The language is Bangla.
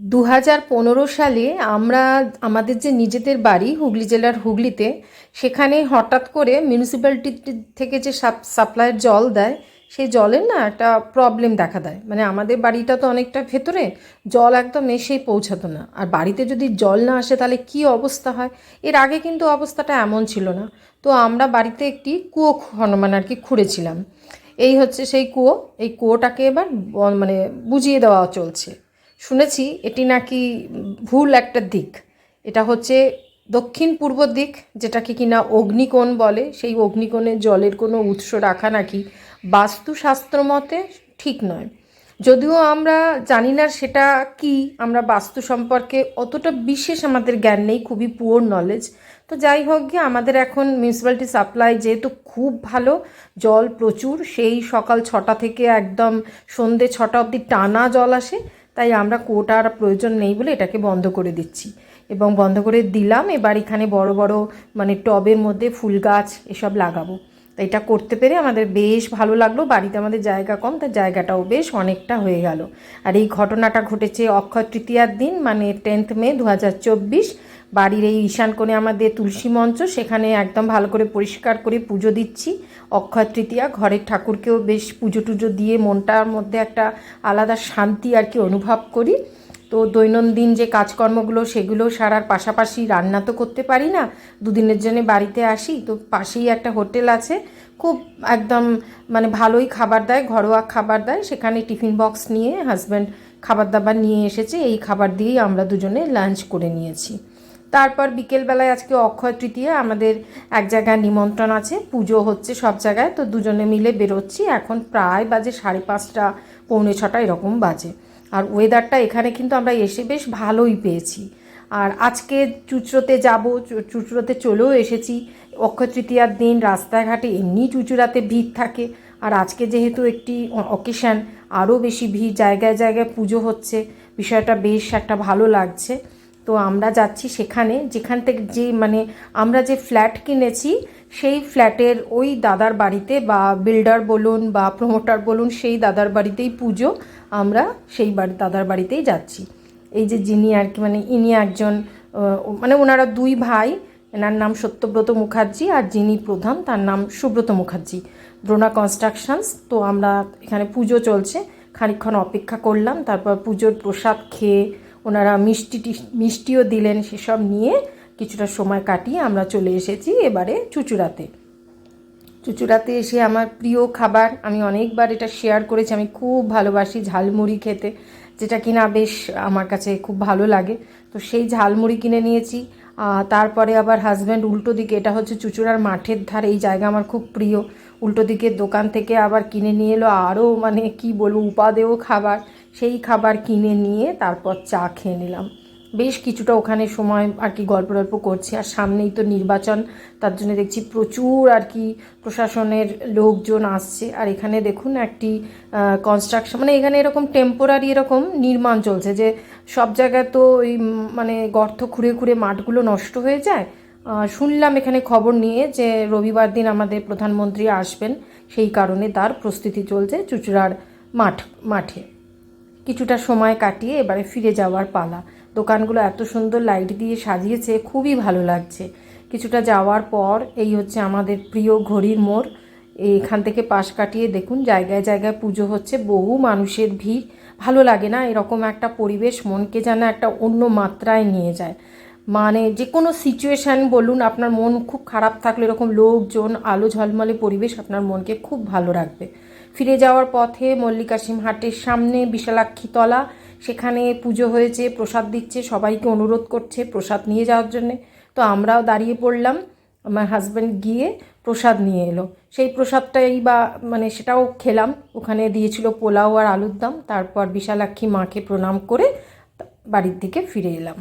দু হাজার পনেরো সালে আমরা, আমাদের যে নিজেদের বাড়ি হুগলি জেলার হুগলিতে, সেখানে হঠাৎ করে মিউনিসিপ্যালিটি থেকে যে সাপ সাপ্লাইয়ের জল দেয়, সেই জলের না একটা প্রবলেম দেখা দেয়। মানে আমাদের বাড়িটা তো অনেকটা ভেতরে, জল একদম এসেই পৌঁছাতো না। আর বাড়িতে যদি জল না আসে তাহলে কী অবস্থা হয়? এর আগে কিন্তু অবস্থাটা এমন ছিল না। তো আমরা বাড়িতে একটি কুয়ো মানে আর কি খুঁড়েছিলাম। এই হচ্ছে সেই কুয়ো। এই কুয়োটাকে এবার মানে বুঝিয়ে দেওয়া চলছে। শুনেছি এটি নাকি ভুল একটা দিক। এটা হচ্ছে দক্ষিণ পূর্ব দিক, যেটাকে কিনা অগ্নিকোণ বলে। সেই অগ্নিকোণে জলের কোনো উৎস রাখা নাকি বাস্তুশাস্ত্র মতে ঠিক নয়। যদিও আমরা জানি না সেটা কি, আমরা বাস্তু সম্পর্কে অতটা বিশেষ আমাদের জ্ঞান নেই, খুবই পুয়োর নলেজ তো যাই হোক গিয়ে আমাদের এখন মিউনিসিপ্যালিটি সাপ্লাই যেহেতু খুব ভালো, জল প্রচুর, সেই সকাল ছটা থেকে একদম সন্ধে ছটা অবধি টানা জল আসে। তাই আমরা কোটার প্রয়োজন নেই বলে এটাকে বন্ধ করে দিচ্ছি। এবং বন্ধ করে দিলাম, এবার এখানে বড় বড় মানে টবের মধ্যে ফুল গাছ এসব লাগাবো। তাই এটা করতে পেরে আমাদের বেশ ভালো লাগল। বাড়িতে আমাদের জায়গা কম তার জায়গাটাও বেশ অনেকটা হয়ে গেল। আর এই ঘটনাটা ঘটেছে অক্ষয় তৃতীয়ার দিন মানে টেন্থ মে দু হাজার চব্বিশ। বাড়ির এই ঈশান কোণে আমাদের তুলসী মঞ্চ, সেখানে একদম ভালো করে পরিষ্কার করে পুজো দিচ্ছি। অক্ষয় তৃতীয়া, ঘরের ঠাকুরকেও বেশ পুজো টুজো দিয়ে মনটার মধ্যে একটা আলাদা শান্তি আর কি অনুভব করি। তো দৈনন্দিন যে কাজকর্মগুলো, সেগুলো সারার পাশাপাশি রান্না তো করতে পারি না, দুদিনের জন্য বাড়িতে আসি, তো পাশেই একটা হোটেল আছে। খুব একদম মানে ভালোই খাবার দেয়, ঘরোয়া খাবার দেয়, সেখানে টিফিন বক্স নিয়ে হাজব্যান্ড খাবার দাবার নিয়ে এসেছে, এই খাবার দিয়েই আমরা দুজনে লাঞ্চ করে নিয়েছি। তারপর বিকেলবেলায় আজকে অক্ষয় তৃতীয়া, আমাদের এক জায়গায় নিমন্ত্রণ আছে, পুজো হচ্ছে সব জায়গায়, তো দুজনে মিলে বেরোচ্ছি, এখন প্রায় বাজে সাড়ে পাঁচটা, পৌনে ছটা এরকম বাজে। আর ওয়েদারটা এখানে কিন্তু আমরা এসে বেশ ভালোই পেয়েছি। আর আজকে চুচড়োতে যাব চুচড়োতে চলেও এসেছি। অক্ষয় তৃতীয়ার দিন রাস্তাঘাটে এমনি চুচুড়াতে ভিড় থাকে। আর আজকে যেহেতু একটি অকেশান আরও বেশি ভিড়, জায়গায় জায়গায় পুজো হচ্ছে, বিষয়টা বেশ একটা ভালো লাগছে। তো আমরা যাচ্ছি সেখানে, যেখান থেকে যে মানে আমরা যে ফ্ল্যাট কিনেছি, সেই ফ্ল্যাটের ওই দাদার বাড়িতে বা বিল্ডার বলুন বা প্রমোটার বলুন, সেই দাদার বাড়িতেই পুজো আমরা সেই বাড়ি, দাদার বাড়িতেই যাচ্ছি। এই যে যিনি আর কি মানে ইনি একজন মানে ওনারা দুই ভাই, এনার নাম সত্যব্রত মুখার্জি আর যিনি প্রধান, তার নাম সুব্রত মুখার্জি। দ্রোণা কনস্ট্রাকশনস, তো আমরা এখানে পুজো চলছে। খানিকক্ষণ অপেক্ষা করলাম, তারপর পুজোর প্রসাদ খেয়ে ওনারা মিষ্টি মিষ্টিও দিলেন সেসব নিয়ে কিছুটা সময় কাটিয়ে আমরা চলে এসেছি এবারে চুচুড়াতে। চুচুড়াতে এসে আমার প্রিয় খাবার, আমি অনেকবার এটা শেয়ার করেছি, আমি খুব ভালোবাসি ঝালমুড়ি খেতে, যেটা কিনা বেশ আমার কাছে খুব ভালো লাগে। তো সেই ঝালমুড়ি কিনে নিয়েছি তারপরে আবার হাজব্যান্ড উল্টো দিকে, এটা হচ্ছে চুচুড়ার মাঠের ধার, এই জায়গা আমার খুব প্রিয়। উল্টো দিকের দোকান থেকে আবার কিনে নিয়ে এলো আরও মানে কি বলব, উপাদেয় খাবার। সেই খাবার কিনে নিয়ে তারপর চা খেয়ে নিলাম। বেশ কিছুটা ওখানে সময় আর কি গল্প গল্প করছি। আর সামনেই তো নির্বাচন, তার জন্য দেখছি প্রচুর আর কি প্রশাসনের লোকজন আসছে। আর এখানে দেখুন একটি কনস্ট্রাকশন মানে এখানে এরকম টেম্পোরারি এরকম নির্মাণ চলছে যে সব জায়গায় তো ওই মানে গর্ত খুঁড়ে খুঁড়ে মাঠগুলো নষ্ট হয়ে যায়। শুনলাম এখানে খবর নিয়ে যে রবিবার দিন আমাদের প্রধানমন্ত্রী আসবেন। সেই কারণে তার প্রস্তুতি চলছে চুচুড়ার মাঠ, মাঠে। কিছুটা সময় কাটিয়ে এবারে ফিরে যাওয়ার পালা। দোকানগুলো এত সুন্দর লাইট দিয়ে সাজিয়েছে, খুবই ভালো লাগছে। কিছুটা যাওয়ার পর এই হচ্ছে আমাদের প্রিয় ঘড়ির মোড়। এখান থেকে পাশ কাটিয়ে দেখুন, জায়গায় জায়গায় পুজো হচ্ছে, বহু মানুষের ভিড়। ভালো লাগে না, এরকম একটা পরিবেশ, মনকে যেন একটা অন্য মাত্রায় নিয়ে যায়। মানে যে কোনো সিচুয়েশান বলুন, আপনার মন খুব খারাপ থাকলে এরকম লোকজন, আলো ঝলমলে পরিবেশ আপনার মনকে খুব ভালো রাখবে। ফিরে যাওয়ার পথে মল্লিকাসিম হাটের সামনে বিশালাক্ষীতলা সেখানে পুজো হয়েছে, প্রসাদ দিচ্ছে, সবাইকে অনুরোধ করছে প্রসাদ নিয়ে যাওয়ার জন্যে। তো আমরাও দাঁড়িয়ে পড়লাম, আমার হাজব্যান্ড গিয়ে প্রসাদ নিয়ে এলো। সেই প্রসাদটাই বা মানে সেটাও খেলাম, ওখানে দিয়েছিল পোলাও আর আলুর দম, তারপর বিশালাক্ষী মাকে প্রণাম করে বাড়ির দিকে ফিরে এলাম।